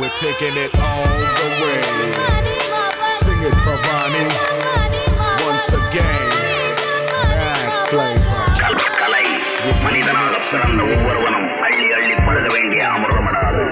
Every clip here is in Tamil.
We're taking it all the way. Sing it, Bhavani. Once again, mad flavor. கலை மனிதனாக பிறந்த ஒவ்வொருவனும் அள்ளி அள்ளி பழுத வேண்டிய அமிர்தமடாது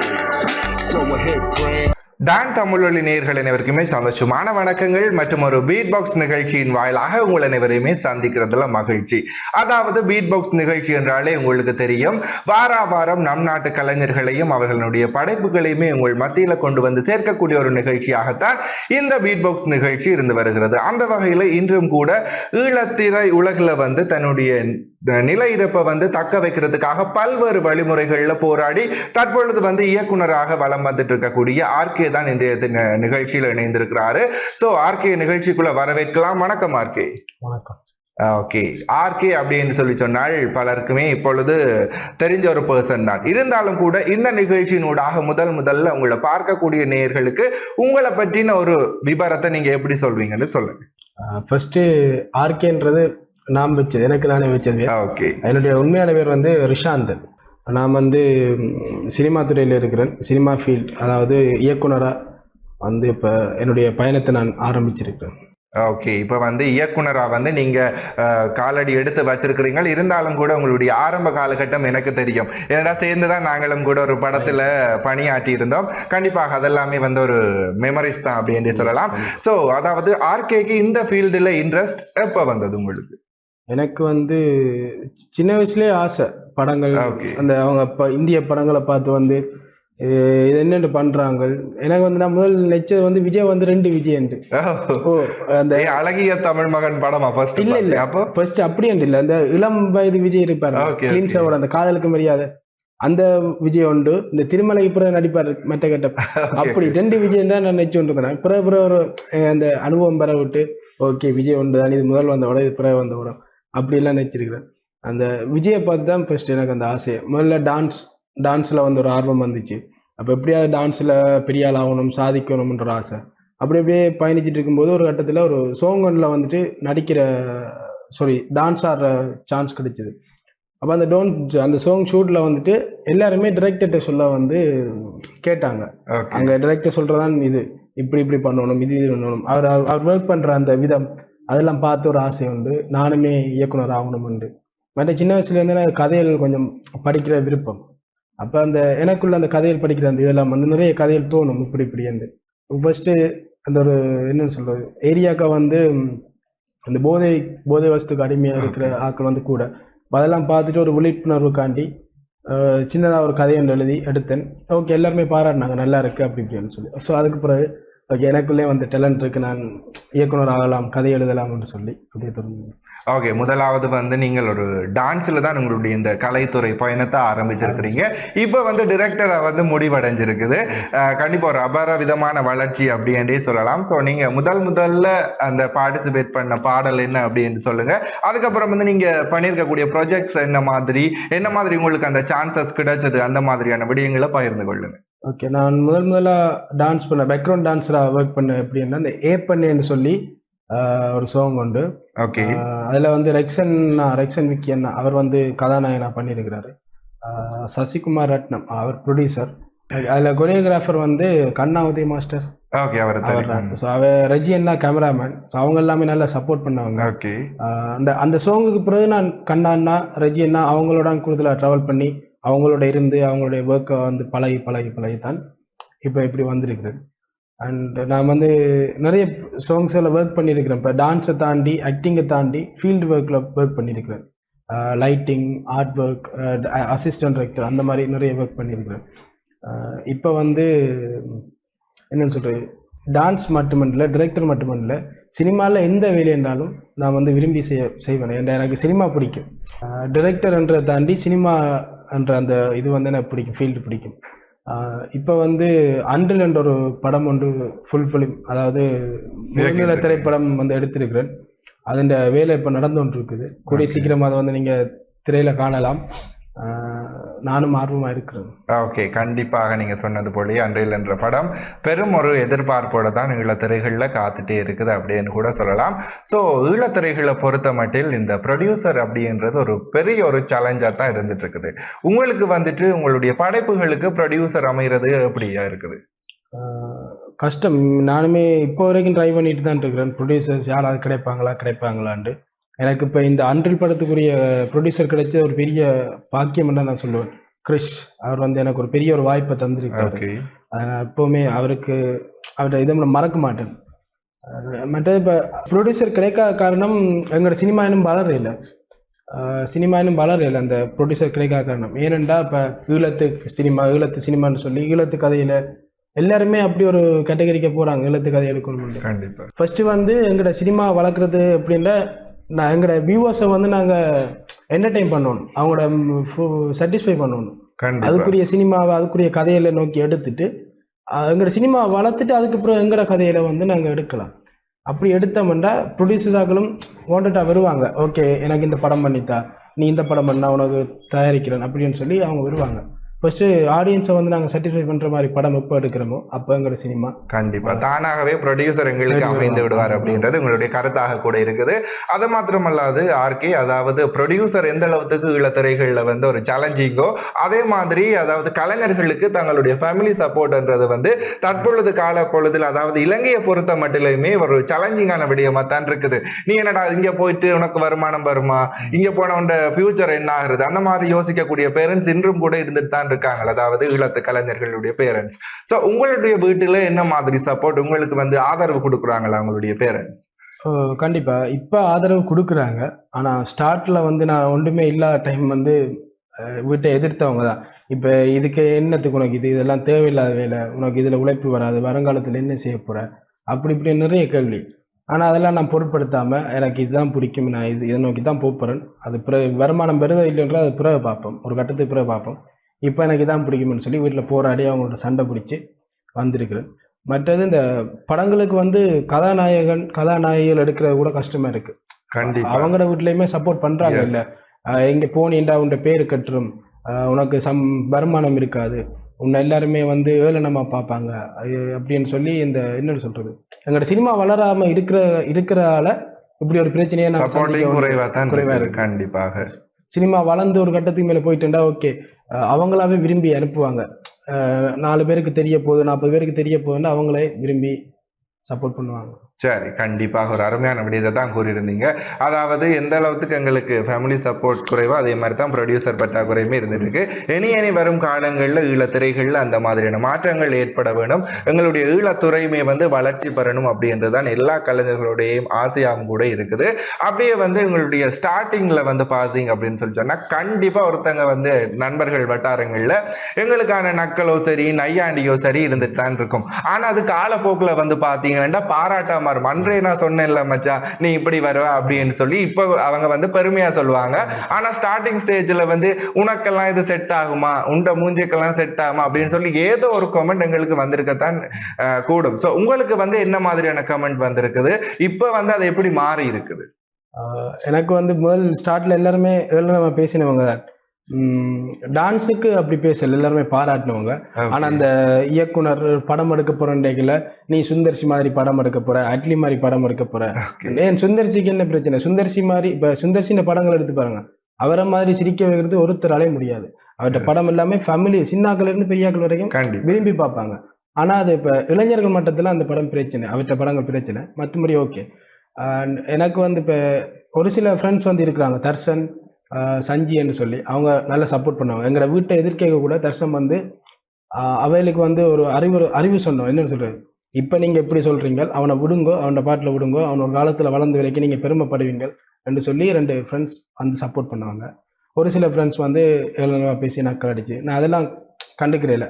Go ahead, Greg. டான் தமிழொலி நேர்கள் அனைவருக்குமே சந்தோஷமான வணக்கங்கள் மற்றும் ஒரு பீட் பாக்ஸ் நிகழ்ச்சியின் வாயிலாக உங்கள் அனைவரையுமே சந்திக்கிறதுல மகிழ்ச்சி. அதாவது பீட் பாக்ஸ் நிகழ்ச்சி என்றாலே உங்களுக்கு தெரியும். வார வாரம் நம் நாட்டு கலைஞர்களையும் அவர்களுடைய படைப்புகளையுமே உங்கள் மத்தியில கொண்டு வந்து சேர்க்கக்கூடிய ஒரு நிகழ்ச்சியாகத்தான் இந்த பீட் பாக்ஸ் நிகழ்ச்சி இருந்து வருகிறது. அந்த வகையில இன்றும் கூட ஈழத்திரை உலகில் வந்து தன்னுடைய நிலை இருப்பை வந்து தக்க வைக்கிறதுக்காக பல்வேறு வழிமுறைகள்ல போராடி தற்பொழுது வந்து இயக்குனராக வலம் வந்துட்டு இருக்கக்கூடிய ஆர்கே தான் இன்றைய நிகழ்ச்சியில இணைந்திருக்கிறாரு. சோ ஆர்கே நிகழ்ச்சிக்குள்ள வரவேற்கலாம். வணக்கம் ஆர்கே வணக்கம். ஓகே. ஆர்கே அப்படின்னு சொல்லி சொன்னால் பலருக்குமே இப்பொழுது தெரிஞ்ச ஒரு பர்சன் தான். இருந்தாலும் கூட இந்த நிகழ்ச்சியினூடாக முதல் முதல்ல உங்களை பார்க்கக்கூடிய நேயர்களுக்கு உங்களை பற்றின ஒரு விபரத்தை நீங்க எப்படி சொல்வீங்கன்னு சொல்லுங்க. ஃபர்ஸ்ட் ஆர்கேன்றது நான் வச்சது எனக்கு நானே வச்சது. ஓகே. என்னுடைய உண்மையான பேர் வந்து ரிஷாந்த். நான் வந்து சினிமா துறையில் இருக்கிறேன். சினிமா ஃபீல்ட் அதாவது இயக்குனராக வந்து இப்போ என்னுடைய பயணத்தை நான் ஆரம்பிச்சிருக்கிறேன். ஓகே. இப்ப வந்து இயக்குனரா வந்து நீங்க அஹ், காலடி எடுத்து வச்சிருக்கிறீங்க இருந்தாலும் கூட உங்களுடைய ஆரம்ப காலகட்டம் எனக்கு தெரியும். ஏன்னா சேர்ந்துதான் நாங்களும் கூட ஒரு படத்துல பணியாற்றி இருந்தோம். கண்டிப்பாக அதெல்லாமே வந்து ஒரு மெமரிஸ் தான் அப்படின்னு சொல்லலாம். சோ அதாவது ஆர்கேக்கு இந்த ஃபீல்டுல இன்ட்ரெஸ்ட் எப்ப வந்தது உங்களுக்கு? எனக்கு வந்து சின்ன வயசுலேயே ஆசை. படங்கள். அந்த அவங்க இந்திய படங்களை பார்த்து வந்து இது என்னென்னு பண்றாங்க. எனக்கு வந்து நான் முதல் நினைச்சது வந்து விஜய் வந்து ரெண்டு விஜய் ஓ அந்த அழகிய தமிழ் மகன் படமா ஃபர்ஸ்ட் இல்ல இல்ல. அப்போ? ஃபர்ஸ்ட் அப்படி இல்ல. அந்த இளம் வயது விஜய் இருப்பாரு Okay, கிளீன் okay. சேவோட அந்த காதலுக்கு மரியாதை. அந்த விஜய் உண்டு. இந்த திருமலைக்கு பிறகு நடிப்பாரு மெட்ட கட்ட. அப்படி ரெண்டு விஜய் தான் நான் நினைச்சு கொண்டிருந்தேன் பிறகு பிறகு ஒரு அந்த அனுபவம் பெற விட்டு ஓகே விஜய் ஒன்று தான் இது முதல் வந்த படம் இது பிறகு வந்த படம் அப்படி எல்லாம் நினைச்சிருக்கிறேன். அந்த விஜயை பார்த்து தான் ஃபர்ஸ்ட் எனக்கு அந்த ஆசை. முதல்ல டான்ஸ் டான்ஸ்ல வந்து ஒரு ஆர்வம் வந்துச்சு. அப்ப எப்படியாவது டான்ஸ்ல பெரிய ஆள் ஆகணும் சாதிக்கணும்ன்ற ஆசை. அப்படி அப்படியே பயணிச்சுட்டு இருக்கும்போது ஒரு கட்டத்துல ஒரு சோங்கன்ல வந்துட்டு நடிக்கிற சாரி டான்ஸ் ஆடுற சான்ஸ் கிடைச்சது. அப்ப அந்த டோன்ட் அந்த சாங் ஷூட்ல வந்துட்டு எல்லாருமே டிரெக்டர்கிட்ட சொல்ல வந்து கேட்டாங்க. அங்க டைரக்டர் சொல்றதான் இது. இப்படி இப்படி பண்ணணும் இது இது பண்ணணும். அவர் அவர்- அவர் ஒர்க் பண்ற அந்த விதம் அதெல்லாம் பார்த்து ஒரு ஆசை உண்டு. நானுமே இயக்குனர் ஆகணும் உண்டு மற்ற சின்ன வயசுல இருந்து எனக்கு கதைகள் கொஞ்சம் படிக்கிற விருப்பம். அப்ப அந்த எனக்குள்ள அந்த கதைகள் படிக்கிற அந்த இதெல்லாம் வந்து நிறைய கதைகள் தோணும் இப்படி இப்படி என்று. ஃபர்ஸ்ட் அந்த ஒரு என்னன்னு சொல்றது? ஏரியாக்க வந்து அந்த போதை போதை வஸ்துக்கு அடிமையா இருக்கிற ஆட்கள் வந்து கூட. அதெல்லாம் பார்த்துட்டு ஒரு விழிப்புணர்வுக்காண்டி அஹ், சின்னதா ஒரு கதை ஒன்று எழுதி எடுத்தேன். ஓகே எல்லாருமே பாராட்டினாங்க நல்லா இருக்கு அப்படி இப்படின்னு சொல்லி. ஸோ அதுக்கு பிறகு ஓகே எனக்குள்ளே வந்து டேலண்ட் இருக்கு. நான் இயக்குனர் ஆகலாம் கதை எழுதலாம்னு சொல்லி அப்படியே தொடர்ந்து ஓகே முதலாவது வந்து நீங்கள் ஒரு டான்ஸ்ல தான் உங்களுடைய இந்த கலைத்துறை பயணத்தை ஆரம்பிச்சிருக்கிறீங்க. இப்போ வந்து டிரெக்டரை வந்து முடிவடைஞ்சிருக்குது. கண்டிப்பாக கண்டிப்பா ஒரு அபார விதமான வளர்ச்சி அப்படின்றே சொல்லலாம். ஸோ நீங்க முதல் முதல்ல அந்த பார்ட்டிசிபேட் பண்ண பாடல் என்ன அப்படின்னு சொல்லுங்க. அதுக்கப்புறம் வந்து நீங்க பண்ணியிருக்கக்கூடிய ப்ரொஜெக்ட்ஸ் என்ன மாதிரி என்ன மாதிரி உங்களுக்கு அந்த சான்சஸ் கிடைச்சது அந்த மாதிரியான விடயங்களை பகிர்ந்து கொள்ளுங்க. ஓகே நான் முதல் முதலாக டான்ஸ் பண்ண பேக்ரவுண்ட் டான்ஸராக ஒர்க் பண்ண எப்படின்னா அந்த ஏ பண்ணேன்னு சொல்லி ஒரு சாங் உண்டு. ஓகே அதுல வந்து ரெக்ஸன் ரெக்ஸன் விக்கி அண்ணா அவர் வந்து கதாநாயகனா பண்ணியிருக்கிறாரு சசிகுமார் ரத்னம் அவர் ப்ரொடியூசர் அதுல கொரியோகிராஃபர் வந்து கண்ணாவதி மாஸ்டர் ஓகே அவர் ஸோ அவ ரஜி கேமராமேன் ஸோ அவங்க எல்லாமே நல்லா சப்போர்ட் பண்ணவங்க. ஓகே அந்த அந்த சோங்குக்கு பிறகு நான் கண்ணா அண்ணா ரஜி அண்ணா அவங்களோட கூடுதலாக ட்ராவல் பண்ணி அவங்களோட இருந்து அவங்களுடைய ஒர்க்கை வந்து பழகி பழகி பழகி தான் இப்போ இப்படி வந்திருக்கிறேன் அண்ட் நான் வந்து நிறைய சாங்ஸ் எல்லாம் ஒர்க் பண்ணியிருக்கிறேன். இப்போ டான்ஸை தாண்டி ஆக்டிங்கை தாண்டி ஃபீல்டு ஒர்க்கில் ஒர்க் பண்ணியிருக்கிறேன். Lighting art work assistant director அந்த மாதிரி நிறைய ஒர்க் பண்ணியிருக்கிறேன். இப்போ வந்து என்னென்னு சொல்கிறது டான்ஸ் மட்டுமல்ல டிரெக்டர் மட்டுமல்ல சினிமாவில் எந்த வேலை என்றாலும் நான் வந்து விரும்பி செய்ய செய்வேன். ஏன்னா எனக்கு சினிமா பிடிக்கும். டிரெக்டர்ன்றதை தாண்டி சினிமா என்ற அந்த இது வந்து எனக்கு பிடிக்கும் ஃபீல்டு பிடிக்கும். இப்போ வந்து அன்றில் என்ற ஒரு படம் ஒன்று ஃபுல் ஃபிலிம் அதாவது முழுநில திரைப்படம் வந்து எடுத்திருக்கிறேன். அதன் வேலை இப்போ நடந்து கொண்டு இருக்குது கூடிய சீக்கிரம் அதை வந்து நீங்கள் திரையில காணலாம். நானும் ஆர்வமா இருக்கிறேன். ஓகே. கண்டிப்பாக நீங்க சொன்னது போலயே அன்றையில் என்ற படம் பெரும் ஒரு எதிர்பார்ப்போட தான் ஈழத்திரைகள்ல காத்துட்டே இருக்குது அப்படின்னு கூட சொல்லலாம். ஸோ ஈழத்திரைகளை பொறுத்த மட்டில் இந்த ப்ரொடியூசர் அப்படின்றது ஒரு பெரிய ஒரு சேலஞ்சா தான் இருந்துட்டு இருக்குது உங்களுக்கு வந்துட்டு உங்களுடைய படைப்புகளுக்கு ப்ரொடியூசர் அமைகிறது எப்படியா இருக்குது? கஷ்டம். நானுமே இப்போ வரைக்கும் ட்ரை பண்ணிட்டு தான் இருக்கிறேன். ப்ரொடியூசர்ஸ் யாராவது கிடைப்பாங்களா? கிடைப்பாங்களான்ட்டு. எனக்கு இப்போ இந்த அன்றில் படத்துக்குரிய ப்ரொடியூசர் கிடைச்ச ஒரு பெரிய பாக்கியம் தான் நான் சொல்லுவேன். கிறிஷ் அவர் வந்து எனக்கு ஒரு பெரிய ஒரு வாய்ப்பை தந்திருக்காரு. நான் எப்பவுமே அவருக்கு அவருடைய இதை மறக்க மாட்டேன். அஹ் மற்றது இப்போ ப்ரொடியூசர் கிடைக்காத காரணம் எங்களோட சினிமா இன்னும் வளரல. சினிமா இன்னும் வளரல அந்த ப்ரொடியூசர் கிடைக்காத காரணம். ஏனெண்டா இப்போ ஈழத்து சினிமா ஈழத்து சினிமான்னு சொல்லி ஈழத்து கதையில எல்லாருமே அப்படி ஒரு கேட்டகரிக்கு போறாங்க. ஈழத்து கதை எடுக்கணும் கண்டிப்பா. ஃபர்ஸ்ட் வந்து எங்களோட சினிமா வளர்க்குறது அப்படின்னா நான் எங்களோட வியூவர்ஸை வந்து நாங்கள் என்டர்டெயின் பண்ணணும். அவங்களோட சாட்டிஸ்ஃபை பண்ணணும். அதுக்குரிய சினிமாவை அதுக்குரிய கதையில நோக்கி எடுத்துட்டு எங்களோட சினிமா வளர்த்துட்டு அதுக்கப்புறம் எங்களோட கதையில வந்து நாங்கள் எடுக்கலாம். அப்படி எடுத்தோம்னா ப்ரொடியூசர்ஸாக்களும் வாண்டட்டா வருவாங்க. ஓகே எனக்கு இந்த படம் பண்ணித்தா நீ இந்த படம் பண்ணா உனக்கு தயாரிக்கிறேன் அப்படின்னு சொல்லி அவங்க வருவாங்க. ஃபர்ஸ்ட் ஆடியன்ஸை வந்து நாங்கள் சாட்டிஸ்ஃபை பண்ற மாதிரி படம் எப்போ எடுக்கிறோமோ அப்போ எங்களோட சினிமா கண்டிப்பா. தானாகவே ப்ரொடியூசர் எங்களுக்கு அமைந்து விடுவார். அப்படின்றது உங்களுடைய கருத்தாக கூட இருக்குது. அது மாத்திரமல்லாது ஆர்கே அதாவது ப்ரொடியூசர் எந்த அளவுக்கு ஈழத்திரைகள்ல வந்து ஒரு சேலஞ்சிங்கோ அதே மாதிரி அதாவது கலைஞர்களுக்கு தங்களுடைய ஃபேமிலி சப்போர்ட்ன்றது வந்து தற்பொழுது கால பொழுதில் அதாவது இலங்கையை பொறுத்த மட்டிலுமே ஒரு சேலஞ்சிங்கான விடயமா தான் இருக்குது. நீ என்னடா இங்க போயிட்டு உனக்கு வருமானம் வருமா? இங்க போன உண்ட ஃபியூச்சர் என்ன ஆகுறது? அந்த மாதிரி யோசிக்கக்கூடிய பேரண்ட்ஸ் இன்றும் கூட இருந்துட்டு தான் இருக்காங்க அதாவது ஈழத்து கலைஞர்களுடைய பேரண்ட்ஸ் சோ உங்களுடைய வீட்டுல என்ன மாதிரி சப்போர்ட் உங்களுக்கு வந்து ஆதரவு கொடுக்குறாங்களா அவங்களுடைய பேரண்ட்ஸ் கண்டிப்பா. இப்ப ஆதரவு கொடுக்குறாங்க. ஆனா ஸ்டார்ட்ல வந்து நான் ஒன்றுமே இல்லாத டைம் வந்து வீட்டை எதிர்த்தவங்க தான். இப்போ இதுக்கு என்னத்துக்கு உனக்கு இது? இதெல்லாம் தேவையில்லாத வேலை. உனக்கு இதுல உழைப்பு வராது. வருங்காலத்துல என்ன செய்ய போற? அப்படி இப்படி நிறைய கேள்வி. ஆனா அதெல்லாம் நான் பொருட்படுத்தாம எனக்கு இதுதான் பிடிக்கும். நான் இது இதை நோக்கி தான் போறேன். அது பிறகு வருமானம் பெறுதோ இல்லைன்றா அது பிறகு பார்ப்போம். ஒரு கட்டத்துக்கு பிறகு பார்ப்போம். இப்போ எனக்கு இதான் பிடிக்கும்னு சொல்லி வீட்டில் போராடி அவங்களோட சண்டை பிடிச்சி வந்திருக்கிறேன் மற்றது இந்த படங்களுக்கு வந்து கதாநாயகன் கதாநாயகிகள் எடுக்கிறது கூட கஷ்டமா இருக்கு. கண்டிப்பா. அவங்களோட வீட்லயுமே சப்போர்ட் பண்றாங்க. இல்ல. எங்க போனீண்டா உன் பேரு கட்டுரும் உனக்கு சம் வருமானம் இருக்காது. உன்னை எல்லாருமே வந்து ஏளனமா பார்ப்பாங்க. அப்படின்னு சொல்லி இந்த என்ன சொல்றது? எங்களோட சினிமா வளராம இருக்கிற இருக்கிறதால இப்படி ஒரு பிரச்சனையை நான் குறைவா. இருக்கு. கண்டிப்பாக. சினிமா வளர்ந்து ஒரு கட்டத்துக்கு மேல போயிட்டுண்டா ஓகே. அவங்களாவே விரும்பி அனுப்புவாங்க. நாலு பேருக்கு தெரிய போகுது நாற்பது பேருக்கு தெரிய போகுதுன்னு அவங்களே விரும்பி சப்போர்ட் பண்ணுவாங்க. சரி கண்டிப்பாக ஒரு அருமையான விடயத்தை தான் கூறியிருந்தீங்க. அதாவது எந்த அளவுக்கு எங்களுக்கு ஃபேமிலி சப்போர்ட் குறைவோ அதே மாதிரி தான் ப்ரொடியூசர் பற்றாக்குறையுமே இருந்துட்டு இருக்கு இனி இனி வரும் காலங்களில் ஈழத்துறைகளில் அந்த மாதிரியான மாற்றங்கள் ஏற்பட வேண்டும் எங்களுடைய ஈழத்துறையுமே வந்து வளர்ச்சி பெறணும் அப்படின்றது தான் எல்லா கலைஞர்களுடைய ஆசையாகவும் கூட இருக்குது. அப்படியே வந்து எங்களுடைய ஸ்டார்டிங்ல வந்து பாத்தீங்க அப்படின்னு சொல்லி சொன்னா கண்டிப்பா ஒருத்தங்க வந்து நண்பர்கள் வட்டாரங்கள்ல எங்களுக்கான நக்களோ சரி நையாண்டியோ சரி இருந்துட்டு தான் இருக்கும். ஆனா அது காலப்போக்கில் வந்து வேண்டாம் பாராட்டா மாறும் அன்றே நான் சொன்னேன்ல மச்சான் நீ இப்படி வருவ அப்படின்னு சொல்லி இப்ப அவங்க வந்து பெருமையா சொல்லுவாங்க. ஆனா ஸ்டார்டிங் ஸ்டேஜ்ல வந்து உனக்கெல்லாம் இது செட் ஆகுமா? உண்ட மூஞ்சிக்கெல்லாம் செட் ஆகுமா? அப்படின்னு சொல்லி ஏதோ ஒரு கமெண்ட் எங்களுக்கு வந்திருக்கத்தான் கூடும். சோ உங்களுக்கு வந்து என்ன மாதிரியான கமெண்ட் வந்திருக்குது? இப்ப வந்து அது எப்படி மாறி இருக்குது? எனக்கு வந்து முதல் ஸ்டார்ட்ல எல்லாருமே நம்ம பேசினவங்க தான். டான்ஸுக்கு அப்படி பேசல எல்லாருமே பாராட்டினவங்க. ஆனா அந்த இயக்குனர் படம் எடுக்க போற டேக்கில் நீ சுந்தர்சி மாதிரி படம் எடுக்க போற அட்லி மாதிரி படம் எடுக்க போற. ஏன் சுந்தர்சிக்கு என்ன பிரச்சனை? சுந்தர்சி மாதிரி இப்ப சுந்தர்சின படங்கள் எடுத்து பாருங்க. அவரை மாதிரி சிரிக்க வைக்கிறது ஒருத்தராலே முடியாது. அவர்கிட்ட. படம் எல்லாமே ஃபேமிலி சின்னாக்கள் இருந்து பெரியாக்கள் வரைக்கும் விரும்பி பார்ப்பாங்க. ஆனா அது இப்ப இளைஞர்கள் மட்டத்துல அந்த படம் பிரச்சனை அவர்கிட்ட படங்கள் பிரச்சனை. மற்றபடி ஓகே எனக்கு வந்து இப்ப ஒரு சில ஃப்ரெண்ட்ஸ் வந்து இருக்கிறாங்க தர்சன் சஞ்சி என்று சொல்லி அவங்க நல்லா சப்போர்ட் பண்ணுவாங்க எங்களோட வீட்டை எதிர்கேக்க கூட தர்சம் வந்து அவைகளுக்கு வந்து ஒரு அறிவு அறிவு சொன்னோம். என்னன்னு சொல்றது? இப்போ நீங்கள் எப்படி சொல்றீங்க அவனை விடுங்கோ அவனோட பாட்டில் விடுங்கோ அவனோட காலத்தில் வளர்ந்து வரைக்கும் நீங்கள் பெருமைப்படுவீங்க என்று சொல்லி ரெண்டு ஃப்ரெண்ட்ஸ் வந்து சப்போர்ட் பண்ணுவாங்க. ஒரு சில ஃப்ரெண்ட்ஸ் வந்து ஏளனமா பேசி நக்கல் அடிச்சு நான் அதெல்லாம் கண்டுக்கிறேன்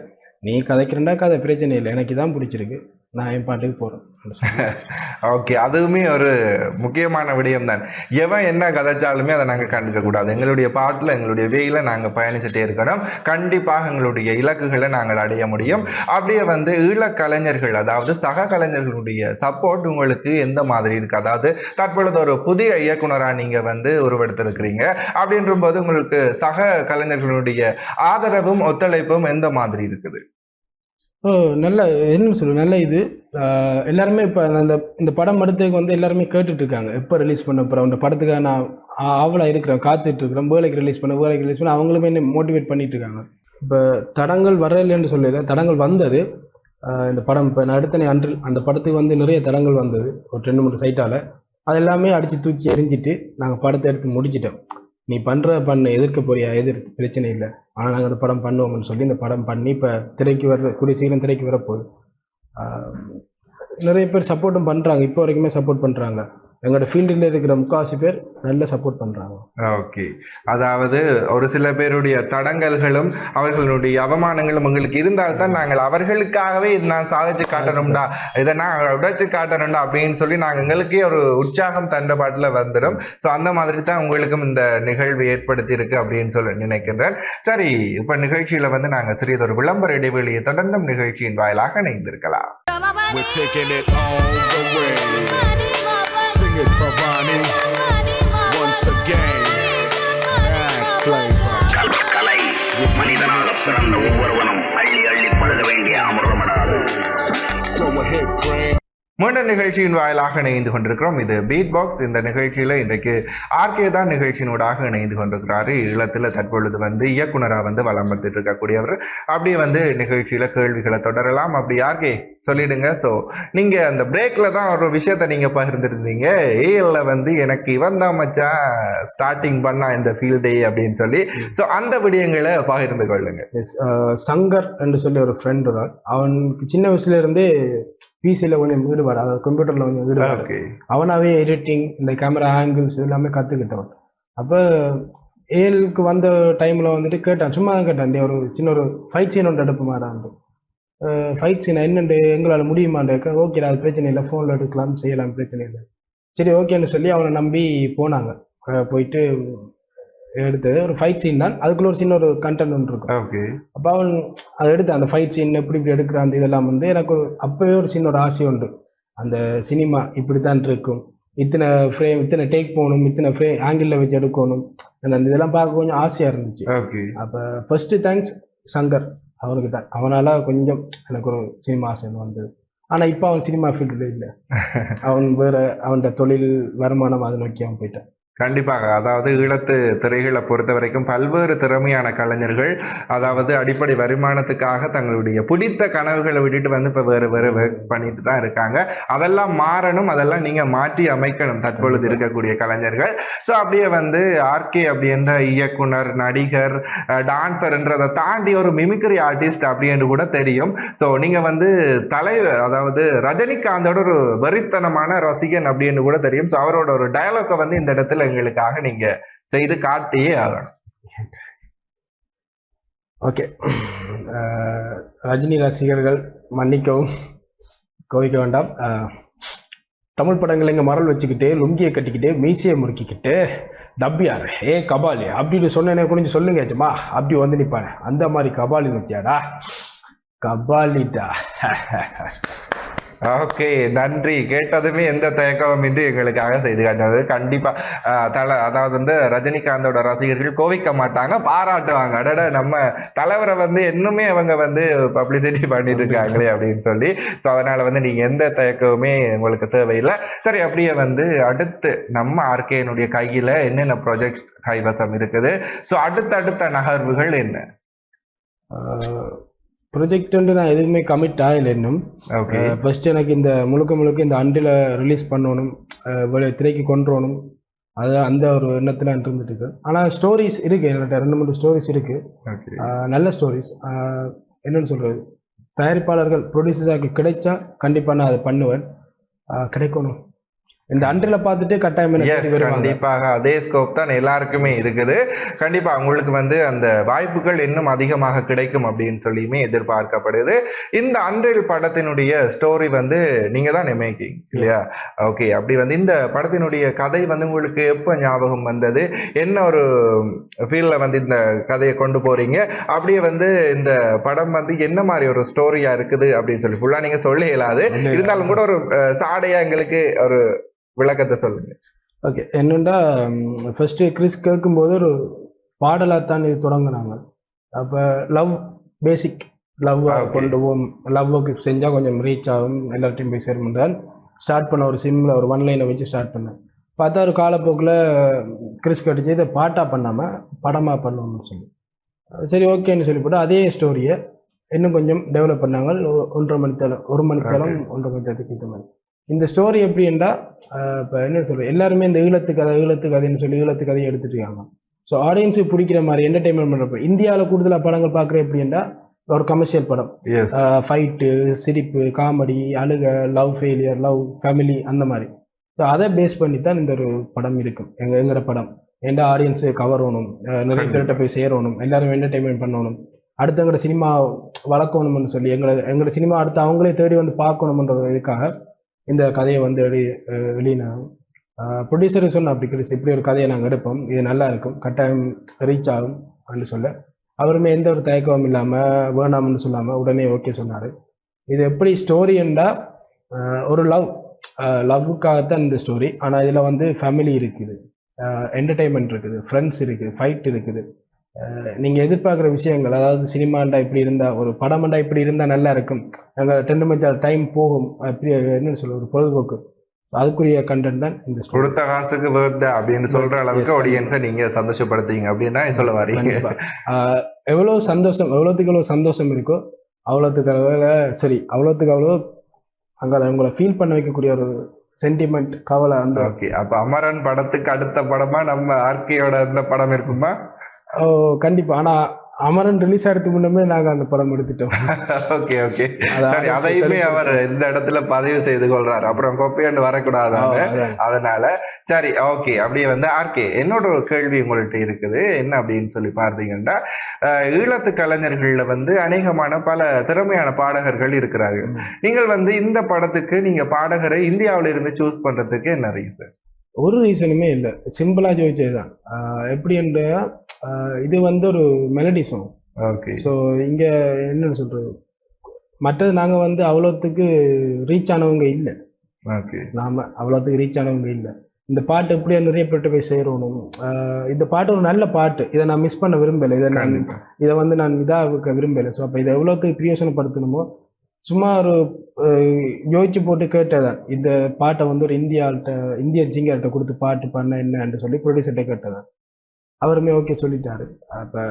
நீ கதைக்கிறேன்டா கதை பிரச்சனை இல்லை. எனக்கு தான் பிடிச்சிருக்கு. நான் என் பாட்டுக்கு போறேன் ஓகே அதுவுமே ஒரு முக்கியமான விடயம் தான் எவன் என்ன கதைச்சாலுமே அதை நாங்க கண்டுக்க கூடாது. எங்களுடைய பாட்டுல எங்களுடைய வேயில நாங்க பயணிச்சுட்டே இருக்கணும். கண்டிப்பாக எங்களுடைய இலக்குகளை நாங்கள் அடைய முடியும். அப்படியே வந்து ஈழ கலைஞர்கள் அதாவது சக கலைஞர்களுடைய சப்போர்ட் உங்களுக்கு எந்த மாதிரி இருக்கு? அதாவது தற்பொழுது ஒரு புதிய இயக்குனரா நீங்க வந்து உருவெடுத்திருக்கிறீங்க. அப்படின்ற போது உங்களுக்கு சக கலைஞர்களுடைய ஆதரவும் ஒத்துழைப்பும் எந்த மாதிரி இருக்குது? ஓ நல்ல என்னன்னு சொல்லு நல்ல இது. ஆஹ் எல்லாருமே இப்போ அந்த இந்த படம் எடுத்ததுக்கு வந்து எல்லாருமே கேட்டுட்டு இருக்காங்க எப்போ ரிலீஸ் பண்ண போகிறோம் இந்த படத்துக்காக நான் ஆ- ஆவலா இருக்கிறேன் காத்துட்டு இருக்கிறேன் வேலைக்கு ரிலீஸ் பண்ண வேலைக்கு ரிலீஸ் பண்ண அவங்களுமே என்ன மோட்டிவேட் பண்ணிட்டு இருக்காங்க இப்போ தடங்கள் வரலன்னு சொல்லல தடங்கள் வந்தது. ஆஹ் இந்த படம் இப்போ நான் எடுத்தனே அன்று அந்த படத்துக்கு வந்து நிறைய தடங்கள் வந்தது ஒரு ரெண்டு மூணு சைட்டால் அது எல்லாமே அடித்து தூக்கி எரிஞ்சிட்டு நாங்கள் படத்தை எடுத்து முடிச்சிட்டோம். நீ பண்ணுற பண்ண எதிர்க்க போறியா? எதிர் பிரச்சனை இல்லை. ஆனால் நாங்கள் அந்த படம் பண்ணுவோம்னு சொல்லி இந்த படம் பண்ணி இப்போ திரைக்கு வர கூடிய சீக்கிரம் திரைக்கு வரப்போகுது. நிறைய பேர் சப்போர்ட்டும் பண்ணுறாங்க இப்போ வரைக்குமே சப்போர்ட் பண்ணுறாங்க எங்களோட ஃபீல்டில் இருக்கிற முக்காவாசி பேர் நல்ல சப்போர்ட் பண்ணுறாங்க ஓகே அதாவது ஒரு சில பேருடைய தடங்கல்களும் அவர்களுடைய அவமானங்களும் உங்களுக்கு இருந்தால்தான் நாங்கள் அவர்களுக்காகவே இது நான் சாதிச்சு காட்டணும்டா இதை நான் உடைச்சு காட்டணும்டா அப்படின்னு சொல்லி நாங்கள் எங்களுக்கே ஒரு உற்சாகம் தந்த பாட்டுல வந்துடும் ஸோ அந்த மாதிரி தான் உங்களுக்கும் இந்த நிகழ்வு ஏற்படுத்தி இருக்கு அப்படின்னு சொல்லி நினைக்கின்றேன். சரி இப்ப நிகழ்ச்சியில வந்து நாங்க சிறியதொரு விளம்பர இடைவெளியை தொடர்ந்தும் நிகழ்ச்சியின் வாயிலாக இணைந்திருக்கலாம். We're taking it all the way. Sing it, Bhavani. Once again, bad flavor. கல- கலை மனிதனாக பிறந்த ஒவ்வொருவனும் அள்ளி அள்ளி பழுத வேண்டிய அமிர்தமடா Go ahead, Brain. மீண்டும் நிகழ்ச்சியின் வாயிலாக இணைந்து கொண்டிருக்கிறோம். இது பீட் பாக்ஸ் இந்த நிகழ்ச்சியில இன்றைக்கு ஆர்கே தான் நிகழ்ச்சியினூடாக இணைந்து கொண்டிருக்கிறாரு. ஈழத்துல தற்பொழுது வந்து இயக்குனரா வந்து வலம் வந்துட்டு இருக்கக்கூடியவர். அப்படியே வந்து நிகழ்ச்சியில கேள்விகளை தொடரலாம். அப்படி ஆர்கே சொல்லிடுங்க. சோ நீங்க அந்த பிரேக்ல தான் ஒரு விஷயத்த நீங்க பகிர்ந்துருந்தீங்க. ஏஎல்ல வந்து எனக்கு இவன் தான் மச்சான். ஸ்டார்டிங் பண்ணா இந்த ஃபீல்டே அப்படின்னு சொல்லி. சோ அந்த விடயங்களை பகிர்ந்து கொள்ளுங்க. சங்கர் என்று சொல்லி ஒரு ஃப்ரெண்ட் அவனுக்கு சின்ன வயசுல இருந்தே பிசியில் கொஞ்சம் ஈடுபாடு அதாவது கம்ப்யூட்டர்ல கொஞ்சம் ஈடுபாடு. அவனாவே எடிட்டிங் இந்த கேமரா ஆங்கிள்ஸ் எல்லாமே கற்றுக்கிட்டவன் அப்போ ஏழுக்கு வந்த டைமில் வந்துட்டு கேட்டான் சும்மா தான் கேட்டான் "டேய், ஒரு சின்ன ஒரு ஃபைட் சீன் ஒன்று எடுப்புமாடான்ட்டு ஃபைட் சீன் என்னண்டு எங்களால் முடியுமாண்டு ஓகே அது பிரச்சனை இல்லை ஃபோனில் எடுக்கலாம் செய்யலாம் பிரச்சனை இல்லை. சரி ஓகேன்னு சொல்லி அவனை நம்பி போனாங்க. போயிட்டு எடுத்தது ஒரு ஃபைட் சீன் தான். அதுக்குள்ள ஒரு சின்ன ஒரு கண்டென்ட் ஒன்று இருக்கும். ஓகே அப்போ அவன் அதை எடுத்து அந்த ஃபைட் சீன் எப்படி இப்படி எடுக்கிற அந்த இதெல்லாம் வந்து எனக்கு ஒரு அப்பவே ஒரு சின்ன ஒரு ஆசை உண்டு. அந்த சினிமா இப்படி தான் இருக்கும். இத்தனை ஃப்ரேம் இத்தனை டேக் போகணும் இத்தனை ஃப்ரே ஆங்கிளில் வச்சு எடுக்கணும். அந்த இதெல்லாம் பார்க்க கொஞ்சம் ஆசையாக இருந்துச்சு. ஓகே அப்போ ஃபர்ஸ்ட் தேங்க்ஸ் சங்கர் அவனுக்கு தான். அவனால கொஞ்சம் எனக்கு ஒரு சினிமா ஆசை வந்தது. ஆனால் இப்போ அவன் சினிமா ஃபீல்டில் இல்லை. அவன் வேற அவன்கிட்ட தொழில் வருமானம் அதை நோக்கி அவன் போயிட்டான். கண்டிப்பாக. அதாவது ஈழத்து திரைகளை பொறுத்த வரைக்கும் பல்வேறு திறமையான கலைஞர்கள் அதாவது அடிப்படை வருமானத்துக்காக தங்களுடைய பிடித்த கனவுகளை விட்டுட்டு வந்து இப்ப வேறு வேறு பண்ணிட்டு தான் இருக்காங்க. அதெல்லாம் மாறணும் அதெல்லாம் நீங்க மாற்றி அமைக்கணும் தற்பொழுது இருக்கக்கூடிய கலைஞர்கள். ஸோ அப்படியே வந்து ஆர்கே அப்படின்ற இயக்குனர் நடிகர் டான்சர்ன்றதை தாண்டி ஒரு மிமிக்ரி ஆர்டிஸ்ட் அப்படின்னு கூட தெரியும். ஸோ நீங்க வந்து தலைவர் அதாவது ரஜினிகாந்தோட ஒரு வெறித்தனமான ரசிகன் அப்படின்னு கூட தெரியும். ஸோ அவரோட ஒரு டயலாக்கை வந்து இந்த இடத்துல ஊடகங்களுக்காக நீங்க செய்து காட்டியே ஆகணும். ஓகே ரஜினி ரசிகர்கள் மன்னிக்கவும் கோவிக்க வேண்டாம். தமிழ் படங்கள் இங்க மரல் வச்சுக்கிட்டு லுங்கியை கட்டிக்கிட்டு மீசையை முறுக்கிக்கிட்டு டப்பியார் ஏ கபாலி. அப்படின்னு சொன்னேனே கொஞ்சம் சொல்லுங்க ஏச்சம்மா அப்படி வந்து நிப்பானே. அந்த மாதிரி கபாலி வச்சியாடா. கபாலிடா. ஓகே நன்றி. கேட்டதுமே எந்த தயக்கமும் இன்றி எங்களுக்காக செய்து காட்டினது. கண்டிப்பா தல அதாவது வந்து ரஜினிகாந்தோட ரசிகர்கள் கோவிக்க மாட்டாங்க பாராட்டுவாங்க. அடட நம்ம தலைவரை வந்து இன்னுமே அவங்க வந்து பப்ளிசிட்டி பண்ணிட்டு இருக்காங்களே அப்படின்னு சொல்லி. ஸோ அதனால வந்து நீங்க எந்த தயக்கமுமே உங்களுக்கு தேவையில்லை. சரி அப்படியே வந்து அடுத்து நம்ம ஆர்கேனுடைய கையில என்னென்ன ப்ராஜெக்ட்ஸ் கைவசம் இருக்குது? ஸோ அடுத்தடுத்த நகர்வுகள் என்ன? ப்ரொஜெக்ட் வந்து நான் எதுவுமே கமிட் ஆகலை இன்னும். ஃபர்ஸ்ட் எனக்கு இந்த முழுக்க முழுக்க இந்த அண்டில் ரிலீஸ் பண்ணணும் திரைக்கு கொண்டு வரணும். அது அந்த ஒரு எண்ணத்தில் இருந்துட்டு இருக்கு ஆனால் ஸ்டோரிஸ் இருக்கு. என்கிட்ட ரெண்டு மூணு ஸ்டோரிஸ் இருக்கு. நல்ல ஸ்டோரிஸ் என்னன்னு சொல்றது? தயாரிப்பாளர்கள் ப்ரொடியூசர்ஸாக கிடைச்சா கண்டிப்பாக நான் அதை பண்ணுவேன். கிடைக்கணும். இந்த அன்றில் பார்த்துட்டு கட்டாயம் கண்டிப்பாக. அதே ஸ்கோப் தான் எல்லாருக்குமே இருக்குது. கண்டிப்பா உங்களுக்கு வந்து அந்த வாய்ப்புகள் இன்னும் அதிகமாக கிடைக்கும் அப்படின்னு சொல்லியுமே எதிர்பார்க்கப்படுது. இந்த அன்றில் படத்தினுடைய ஸ்டோரி வந்து நீங்க தான் மேக்கிங் இல்லையா? ஓகே அப்படி வந்து இந்த படத்தினுடைய கதை வந்து உங்களுக்கு எப்போ ஞாபகம் வந்தது? என்ன ஒரு ஃபீல்ட்ல வந்து இந்த கதையை கொண்டு போறீங்க? அப்படியே வந்து இந்த படம் வந்து என்ன மாதிரி ஒரு ஸ்டோரியா இருக்குது அப்படின்னு சொல்லி ஃபுல்லா நீங்க சொல்ல இயலாது இருந்தாலும் கூட ஒரு சாடையா எங்களுக்கு ஒரு விளக்கத்தை சொல்லுங்க. ஓகே என்னண்டா ஃபர்ஸ்ட் கிறிஸ் கேட்கும்போது ஒரு பாடலாக தான் இது தொடங்குனாங்க. அப்போ லவ் பேசிக் லவ். கொண்டு போவோம். லவ்வுக்கு செஞ்சால் கொஞ்சம் ரீச் ஆகும். எல்லார்ட்டையும் போய் சேருமென்றால் ஸ்டார்ட் பண்ண ஒரு சிம்மில் ஒரு ஒன் லைனை வச்சு ஸ்டார்ட் பண்ணேன் பார்த்தா ஒரு காலப்போக்கில் கிறிஸ் கட்டிச்சு இதை பாட்டாக பண்ணாமல் படமாக பண்ணணும்னு சொல்லி. சரி ஓகேன்னு சொல்லி போட்டு அதே ஸ்டோரியை இன்னும் கொஞ்சம் டெவலப் பண்ணாங்க. ஒன்றரை மணித்தேலம் ஒரு மணித்தேலம் ஒன்றரை மணித்தேலத்துக்கு இந்த மாதிரி. இந்த ஸ்டோரி எப்படின்னா இப்போ என்ன சொல்றது? எல்லாருமே இந்த ஈழத்து கதை ஈழத்து கதைன்னு சொல்லி ஈழத்து கதையை எடுத்துட்டு இருக்காங்க. ஸோ ஆடியன்ஸுக்கு பிடிக்கிற மாதிரி என்டர்டைன்மெண்ட் பண்ணுறப்ப இந்தியாவில் கூடுதலாக படங்கள் பார்க்குற எப்படின்னா ஒரு கமர்ஷியல் படம். ஃபைட்டு சிரிப்பு காமெடி அழுக லவ் ஃபெயிலியர் லவ் ஃபேமிலி அந்த மாதிரி. ஸோ அதை பேஸ் பண்ணி தான் இந்த ஒரு படம் இருக்கும். எங்க எங்களோட படம். எந்த ஆடியன்ஸு கவரணும் நிறைய பேர்கிட்ட போய் சேரணும். எல்லாரும் என்டர்டைன்மெண்ட் பண்ணணும். அடுத்து எங்களோட சினிமா வளர்க்கணும்னு சொல்லி எங்களை எங்களோட சினிமா அடுத்து அவங்களே தேடி வந்து பார்க்கணுன்ற இதுக்காக இந்த கதையை வந்து வெளி அஹ் வெளியினாங்க. ப்ரொடியூசர் சொன்ன அப்படி கிடைச்சி இப்படி ஒரு கதையை நாங்கள் எடுப்போம். இது நல்லா இருக்கும். கட்டாயம் ரீச் ஆகும் அப்படின்னு சொல்ல. அவருமே எந்த ஒரு தயக்கமும் இல்லாமல் வேணாம்னு சொல்லாமல் உடனே ஓகே சொன்னார். இது எப்படி ஸ்டோரின்னா ஒரு லவ் லவ்வுக்காகத்தான் இந்த ஸ்டோரி ஆனால் இதில் வந்து ஃபேமிலி இருக்குது. என்டர்டைன்மெண்ட் இருக்குது ஃப்ரெண்ட்ஸ் இருக்குது ஃபைட் இருக்குது. நீங்க எதிர்பார்க்குற விஷயங்கள் அதாவது சினிமாண்டா இப்படி இருந்தா ஒரு படமாண்டா இப்படி இருந்தா நல்லா இருக்கும். நாங்க ரெண்டு மணி டைம் போகும். அப்படி என்ன சொல்ல ஒரு பொழுதுபோக்கு. அதுக்குரிய கண்டென்ட் தான் இந்த கொடுத்த காசுக்கு வேர்த்த அப்படின்னு சொல்ற அளவுக்கு ஆடியன்ஸை நீங்க சந்தோஷப்படுத்தீங்க அப்படின்னா சொல்ல வரீங்க. எவ்வளவு சந்தோஷம் எவ்வளவுக்கு எவ்வளவு சந்தோஷம் இருக்கோ அவ்வளோத்துக்கு அளவுல சரி அவ்வளோத்துக்கு அவ்வளோ அங்க உங்களை ஃபீல் பண்ண வைக்கக்கூடிய ஒரு சென்டிமெண்ட் கவலை அந்த ஓகே அப்ப அமரன் படத்துக்கு அடுத்த படமா நம்ம ஆர்கேயோட இந்த படம் இருக்குமா? ஓ, கண்டிப்பா. ஆனா அமரன் ரிலீஸ் ஆகிறதுக்கு முன்னமே நாங்க அந்த படம் எடுத்துட்டோம். Okay okay. அதையுமே அவர் இந்த இடத்துல பதிவு செய்து கொள்றாரு. அப்புறம் கொப்பையாண்டு வரக்கூடாது ஆ, அதான். அதனால சரி ஓகே. அப்படியே வந்து ஆர்கே என்னோட ஒரு கேள்வி உங்கள்ட்ட இருக்குது. என்ன அப்படின்னு சொல்லி பார்த்தீங்கன்னா ஈழத்து கலைஞர்கள்ல வந்து அநேகமான பல திறமையான பாடகர்கள் இருக்கிறார்கள். நீங்கள் வந்து இந்த படத்துக்கு நீங்க பாடகரை இந்தியாவில இருந்து சூஸ் பண்றதுக்கு என்ன ரீசன் ஒரு ரீசனுமே இல்லை. சிம்பிளா ஜோதிச்சதுதான் எப்படின்றா இது வந்து ஒரு மெலடி சாங் ஓகே ஸோ இங்க என்னன்னு சொல்றது? மற்றது நாங்க வந்து அவ்வளோத்துக்கு ரீச் ஆனவங்க இல்லை. ஓகே நாம அவ்வளோத்துக்கு ரீச் ஆனவங்க இல்லை. இந்த பாட்டு எப்படியா நிறைய பேர்ட்ட போய் சேரணும். இந்த பாட்டு ஒரு நல்ல பாட்டு. இதை நான் மிஸ் பண்ண விரும்பலை. இதை நான். இதை வந்து நான் இதாக விரும்பலை. ஸோ அப்போ இதை எவ்வளோத்துக்கு பிரயோசனப்படுத்தணுமோ? சும்மா ஒரு யோசிச்சு போட்டு கேட்டதான் இந்த பாட்டை வந்து ஒரு இந்தியாள்கிட்ட இந்திய சிங்கர்கிட்ட கொடுத்து பாட்டு பண்ண என்னன்னு சொல்லி ப்ரொடியூசர்கிட்ட கேட்டதான் அவருமே ஓகே சொல்லிட்டாரு. அப்போ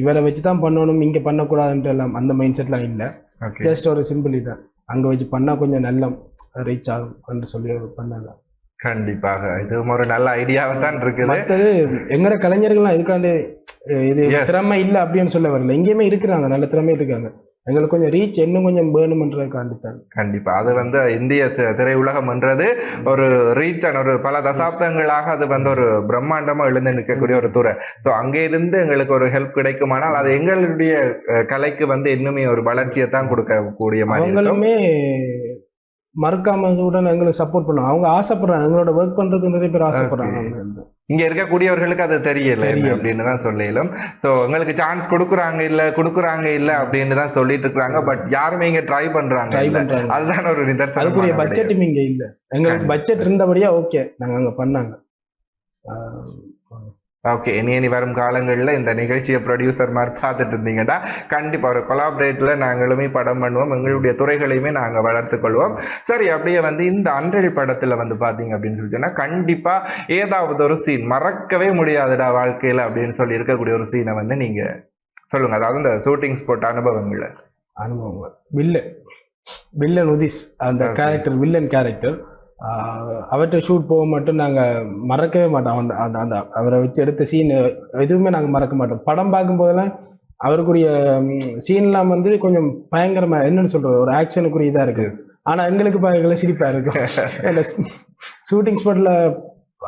இவரை வச்சு தான் பண்ணணும் இங்கே பண்ணக்கூடாதுன்ட்டு எல்லாம் அந்த மைண்ட் செட்லாம் இல்லை. ஜஸ்ட் ஒரு சிம்பிள் தான் அங்கே வச்சு பண்ணால் கொஞ்சம் நல்ல ரீச் ஆகும் என்று சொல்லி பண்ணாங்க. கண்டிப்பாக. இது ஒரு நல்ல ஐடியாவை தான் இருக்குது. மற்றது எங்கட கலைஞர்கள்லாம் இதுக்காண்டு இது. திறமை இல்லை அப்படின்னு சொல்ல வரல எங்கேயுமே இருக்கிறாங்க நல்ல திறமை இருக்காங்க. எங்களுக்கு கொஞ்சம் ரீச் இன்னும் கொஞ்சம் வேணுமன்றதுக்காண்டி தான் கண்டிப்பா. அது வந்து இந்திய தி- திரையுலகம் என்றது ஒரு ரீச் ஒரு பல தசாப்தங்களாக அது வந்து ஒரு பிரம்மாண்டமா எழுந்து நிற்கக்கூடிய ஒரு துறை. சோ அங்க இருந்து எங்களுக்கு ஒரு ஹெல்ப் கிடைக்குமானால் அது எங்களுடைய கலைக்கு வந்து இன்னுமே ஒரு வளர்ச்சியை தான் கொடுக்க கூடிய மாதிரி அவங்களுமே மறக்காம எங்களுக்கு சப்போர்ட் பண்ணுவாங்க அவங்க ஆசைப்படுறாங்க. எங்களோட ஒர்க் பண்றது நிறைய பேர் ஆசைப்படுறாங்க. இங்க இருக்கக்கூடியவர்களுக்கு அது தெரியல. அப்படின்னு தான் சொல்லிடும் சோ எங்களுக்கு சான்ஸ் கொடுக்குறாங்க இல்ல கொடுக்குறாங்க இல்ல அப்படின்னு தான் சொல்லிட்டு இருக்காங்க. பட் யாருமே இங்க ட்ரை பண்றாங்க அதுதான் ஒரு நிதர்சனம் அதுக்குரிய பட்ஜெட்டும் இங்க இல்ல. எங்களுக்கு பட்ஜெட் இருந்தபடியா ஓகே நாங்க அங்க பண்ணாங்க. ஓகே இனி இனி வரும் காலங்கள்ல இந்த நிகழ்ச்சியை ப்ரொடியூசர் மாதிரி பார்த்துட்டு இருந்தீங்கன்னா கண்டிப்பா ஒரு கொலாபரேட்ல நாங்களுமே படம் பண்ணுவோம். எங்களுடைய துறைகளையுமே நாங்க வளர்த்துக் கொள்வோம். சரி அப்படியே வந்து இந்த அன்றழி படத்துல வந்து பாத்தீங்க அப்படின்னு சொல்லிட்டுன்னா கண்டிப்பா ஏதாவது ஒரு சீன் மறக்கவே முடியாதுடா வாழ்க்கையில அப்படின்னு சொல்லி இருக்கக்கூடிய ஒரு சீனை வந்து நீங்க சொல்லுங்க. அதாவது இந்த ஷூட்டிங் ஸ்பாட் அனுபவங்கள்ல. அனுபவம் வில்லன் வில்லன் உதிஸ் அந்த. கேரக்டர் வில்லன் கேரக்டர் அவர்கிட்ட ஷூட் போக மட்டும் நாங்க மறக்கவே மாட்டோம். அந்த அந்த அந்த அவரை வச்சு எடுத்த சீன் எதுவுமே நாங்க மறக்க மாட்டோம். படம் பார்க்கும்போதெல்லாம் அவருக்குரிய சீன்லாம் வந்து கொஞ்சம் பயங்கரமா என்னன்னு சொல்றது? ஒரு ஆக்ஷனுக்குரிய இதா இருக்கு. ஆனா எங்களுக்கு பயங்கர சிரிப்பா இருக்கும் ஷூட்டிங் ஸ்பாட்ல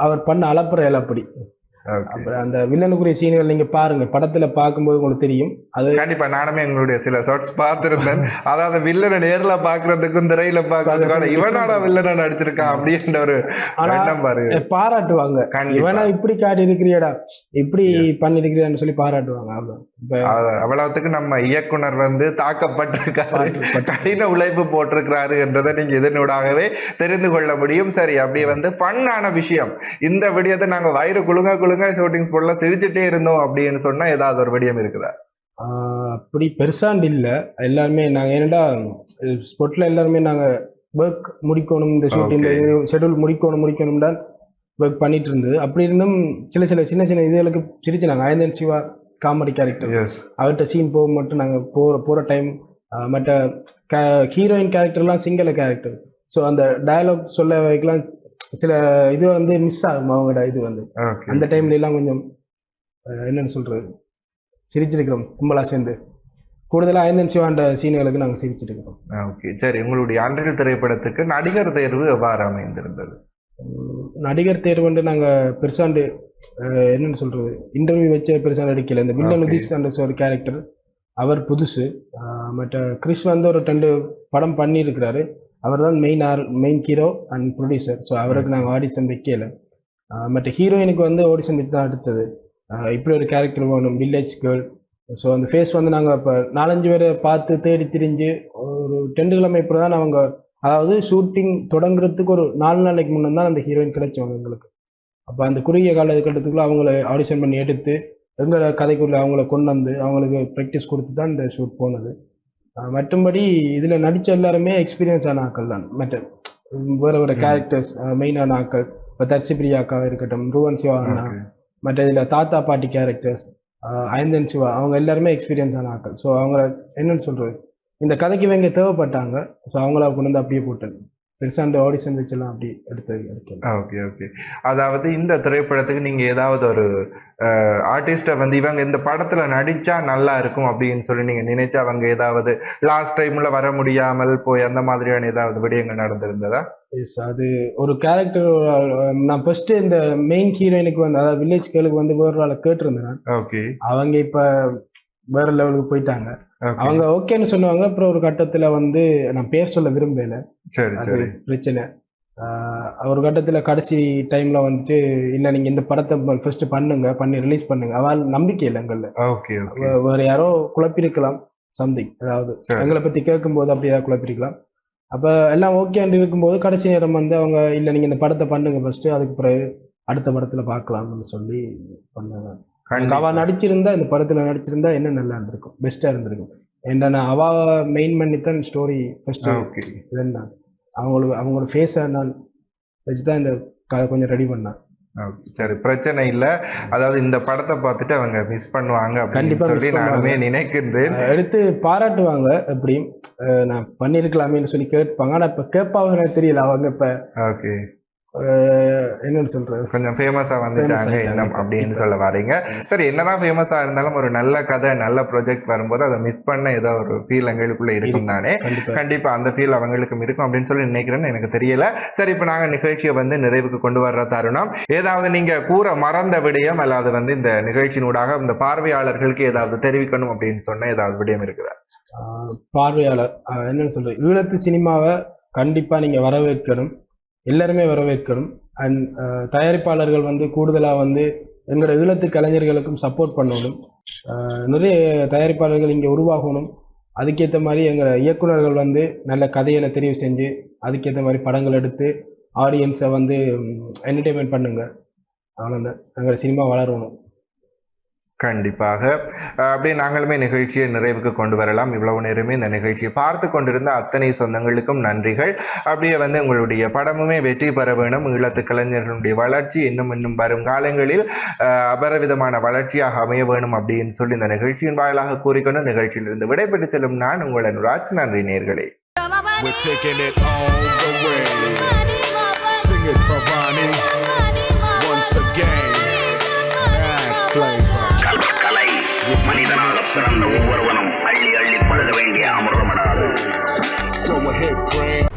அவர் பண்ண அலப்புற இலப்படி Okay. அப்புறம் அந்த வில்லனுக்குரிய சீன்கள் நீங்க பாருங்க. படத்துல பார்க்கும்போது உங்களுக்கு தெரியும். அது கண்டிப்பா நானுமே எங்களுடைய சில ஷார்ட்ஸ் பார்த்திருந்தேன். அதாவது வில்லனை நேர்ல பாக்குறதுக்கும் திரையில பாக்குறதுக்கான இவனாடா வில்லனை நடிச்சிருக்கான் அப்படின்ற ஒரு பாருங்க. பாராட்டுவாங்க. இவனா இப்படி காட்டி இருக்கிறியடா இப்படி பண்ணிருக்கிறியான்னு சொல்லி பாராட்டுவாங்க. அவ்வளவுத்துக்கு நம்ம இயக்குனர் வந்து தாக்கப்பட்டிருக்காரு. கடின உழைப்பு போட்டிருக்கிறாரு என்றதை நீங்க இதனூடாகவே தெரிந்து கொள்ள முடியும். சரி அப்படியே வந்து பண்ணான விஷயம். இந்த விடயத்தை நாங்க வயிறு குலுங்க குலுங்க ஷூட்டிங் ஸ்பாட்ல சிரிச்சுட்டே இருந்தோம் அப்படின்னு சொன்னா ஏதாவது ஒரு விடயம் இருக்குதா? அப்படி பெருசாண்டு இல்ல. எல்லாருமே நாங்க என்னடா ஸ்பாட்ல எல்லாருமே நாங்க ஒர்க் முடிக்கணும் இந்த ஷூட்டிங் Okay. ஷெட்யூல் முடிக்கணும் முடிக்கணும் தான் ஒர்க் பண்ணிட்டு இருந்தது. அப்படி இருந்தும் சில சில சின்ன சின்ன இதுகளுக்கு சிரிச்சு நாங்க ஆயந்தன் சிவா காமெடி கேரக்டர் அவர்கிட்ட சீன் போக மட்டும் நாங்க போற போற டைம் மற்ற ஹீரோயின் கேரக்டர்லாம் சிங்கள கேரக்டர் ஸோ அந்த டயலாக் சொல்ல வைக்கலாம் சில இது வந்து மிஸ் ஆகும் அவங்களோட இது வந்து. அந்த டைம்ல எல்லாம் கொஞ்சம் என்னன்னு சொல்றது? சிரிச்சிருக்கிறோம் கும்பலா சேர்ந்து. கூடுதலாக ஐந்தன் சிவாண்ட சீன்களுக்கு நாங்கள் சிரிச்சிருக்கிறோம். ஓகே சரி உங்களுடைய அன்றைய திரைப்படத்துக்கு நடிகர் தேர்வு எவ்வாறு அமைந்திருந்தது? நடிகர் தேர்வு வந்து நாங்கள் பெருசாண்டு என்னன்னு சொல்றது? இன்டர்வியூ வச்சு பெருசாக நடிக்கல. இந்த வில்லன். உதீஷ் என்ற ஒரு கேரக்டர் அவர் புதுசு. மற்ற கிறிஸ் வந்து ஒரு ரெண்டு படம் பண்ணியிருக்கிறாரு. அவர் தான் main R main hero and producer so அவருக்கு நாங்கள் ஆடிஷன் வைக்கல. மற்ற ஹீரோயினுக்கு வந்து ஆடிஷன் வச்சு தான் அடுத்தது. இப்படி ஒரு கேரக்டர் வேணும் வில்லேஜ் கேர்ள் ஸோ அந்த ஃபேஸ் வந்து நாங்கள் இப்போ நாலஞ்சு பேரை பார்த்து தேடி திரிஞ்சு ஒரு ரெண்டு கிழமை இப்போ தான் அவங்க அதாவது ஷூட்டிங் தொடங்குறதுக்கு ஒரு நாலு நாளைக்கு முன்னே தான் அந்த ஹீரோயின் கிடைச்சவங்க எங்களுக்கு. அப்போ அந்த குறுகிய காலகட்டத்துக்குள்ளே அவங்கள ஆடிஷன் பண்ணி எடுத்து எங்களை கதைக்குள்ளே அவங்கள கொண்டு வந்து அவங்களுக்கு ப்ராக்டிஸ் கொடுத்து தான் இந்த ஷூட் போனது. மற்றும்படி இதில் நடித்த எல்லாருமே எக்ஸ்பீரியன்ஸ் ஆன ஆட்கள் தான். மற்ற வேற வேற கேரக்டர்ஸ் மெயினான ஆட்கள் இப்போ தர்சி பிரியாக்காக இருக்கட்டும் ரூவன் சிவா அண்ணா. மற்ற இதில் தாத்தா பாட்டி கேரக்டர்ஸ் அயந்தன் சிவா அவங்க எல்லாருமே எக்ஸ்பீரியன்ஸ் ஆன ஆட்கள். ஸோ அவங்க என்னன்னு சொல்றது? இந்த கதைக்கு இவங்க தேவைப்பட்டாங்க. ஸோ அவங்கள கொண்டு வந்து அப்படியே போட்டது. பெருசாண்டு ஆடிஷன் வச்செல்லாம் அப்படி எடுத்து எடுக்கல. ஓகே ஓகே அதாவது இந்த திரைப்படத்துக்கு நீங்க ஏதாவது ஒரு ஆர்டிஸ்ட வந்து இவங்க இந்த படத்துல நடிச்சா நல்லா இருக்கும் அப்படின்னு சொல்லி நீங்க நினைச்சு அவங்க ஏதாவது லாஸ்ட் டைம்ல வர முடியாமல் போய் அந்த மாதிரியான ஏதாவது விடயங்கள் நடந்திருந்ததா? எஸ் அது ஒரு கேரக்டர் நான் ஃபர்ஸ்ட் இந்த மெயின் ஹீரோயினுக்கு வந்து அதாவது வில்லேஜ் கேளுக்கு வந்து வேற ஆளை கேட்டிருந்தேன். ஓகே அவங்க இப்ப வேற லெவலுக்கு போயிட்டாங்க. அவங்க ஓகேன்னு சொன்னாங்க அப்புறம் ஒரு கட்டத்துல வந்து நான் பேர் சொல்ல விரும்பல. சரி சரி. பிரச்சனை. ஒரு கட்டத்துல கடைசி டைம்ல வந்துட்டு இல்ல நீங்க இந்த படத்தை ஃபர்ஸ்ட் பண்ணுங்க. பண்ணி ரிலீஸ் பண்ணுங்க. அவள் நம்பிக்கை இல்லை எங்கள்ல. வேற யாரோ குழப்பிருக்கலாம். சம்திங் அதாவது. எங்களை பத்தி கேட்கும்போது அப்படி ஏதாவது குழப்பிருக்கலாம். அப்ப எல்லாம் ஓகேன்னு இருக்கும்போது கடைசி நேரம் வந்து அவங்க இல்ல நீங்க இந்த படத்தை பண்ணுங்க ஃபர்ஸ்ட் அதுக்கு பிறகு அடுத்த படத்துல பார்க்கலாம்னு சொல்லி பண்ணாங்க அவ நடிச்சிருந்தா இந்த படத்துல நடிச்சிருந்தா என்ன நல்லா இருந்திருக்கும்? பெஸ்டா இருந்திருக்கும். ஏன்னா அவ மெயின் பண்ணித்தான் ஸ்டோரி ஃபர்ஸ்ட் ஓகே இதுன்னா? அவங்களுக்கு அவங்களோட ஃபேஸை நான் வச்சுதான் இந்த கதை கொஞ்சம் ரெடி பண்ணேன் சரி பிரச்சனை இல்ல. அதாவது இந்த படத்தை பார்த்துட்டு அவங்க மிஸ் பண்ணுவாங்க அப்படின்னு கண்டிப்பா சொல்லி நானுமே அஹ் எடுத்து பாராட்டுவாங்க எப்படியும். நான் பண்ணியிருக்கலாமேன்னு சொல்லி கேட்பாங்க. ஆனா இப்ப கேட்பாங்க தெரியல. அவங்க இப்ப ஓகே என்னன்னு சொல்றது? கொஞ்சம் ஃபேமஸா வந்துட்டாங்க. இன்னும் அப்படின்னு. சொல்ல வரீங்க சரி என்னதான் ஃபேமஸா இருந்தாலும் ஒரு நல்ல கதை நல்ல ப்ராஜெக்ட் வரும்போது அதை மிஸ் பண்ண ஏதோ ஒரு ஃபீல் எங்களுக்குள்ள இருக்கும். தானே? கண்டிப்பா. அந்த ஃபீல் அவங்களுக்கும் இருக்கும் அப்படின்னு சொல்லி நினைக்கிறேன்னு எனக்கு தெரியல. சரி இப்ப நாங்க நிகழ்ச்சியை வந்து நிறைவுக்கு கொண்டு வர்ற தருணம். ஏதாவது நீங்க கூற மறந்த விடயம் அல்லது வந்து இந்த நிகழ்ச்சியினூடாக இந்த பார்வையாளர்களுக்கு ஏதாவது தெரிவிக்கணும் அப்படின்னு சொன்ன ஏதாவது விடயம் இருக்குதா? பார்வையாளர் என்னன்னு சொல்றது? ஈழத்து சினிமாவை கண்டிப்பா நீங்க வரவேற்கணும். எல்லாருமே வரவேற்கணும். அண்ட் uh, தயாரிப்பாளர்கள் வந்து கூடுதலாக வந்து எங்களோட ஈழத்து கலைஞர்களுக்கும் சப்போர்ட் பண்ணணும். Uh, நிறைய தயாரிப்பாளர்கள் இங்கே உருவாகணும். அதுக்கேற்ற மாதிரி எங்களை இயக்குனர்கள் வந்து நல்ல கதைகளை தெரிவு செஞ்சு அதுக்கேற்ற மாதிரி படங்கள் எடுத்து ஆடியன்ஸை வந்து என்டர்டெயின்மெண்ட் பண்ணுங்க. அவ்வளோதான் எங்களோட சினிமா வளரணும். கண்டிப்பாக. அப்படியே நாங்களுமே நிகழ்ச்சியை நிறைவுக்கு கொண்டு வரலாம். இவ்வளவு நேரமே இந்த நிகழ்ச்சியை பார்த்து கொண்டிருந்த அத்தனை சொந்தங்களுக்கும் நன்றிகள். அப்படியே வந்து உங்களுடைய படமுமே வெற்றி பெற வேணும். ஈழத்து கலைஞர்களுடைய வளர்ச்சி இன்னும் இன்னும் வரும் காலங்களில் அபரவிதமான வளர்ச்சியாக அமைய வேணும் அப்படின்னு சொல்லி இந்த நிகழ்ச்சியின் வாயிலாக கூறிக்கொண்டு நிகழ்ச்சியிலிருந்து விடைபெற்று செல்லும் நான் உங்கள் அனுராஜ். நன்றி நேர்களே. We're taking it all the way. Sing it, Bhavani. Once again, flavor. கல- கலை மனிதனாக பிறந்த ஒவ்வொருவனும் அள்ளி அள்ளி பழுத வேண்டிய அமிர்தமடா Go ahead, Grant.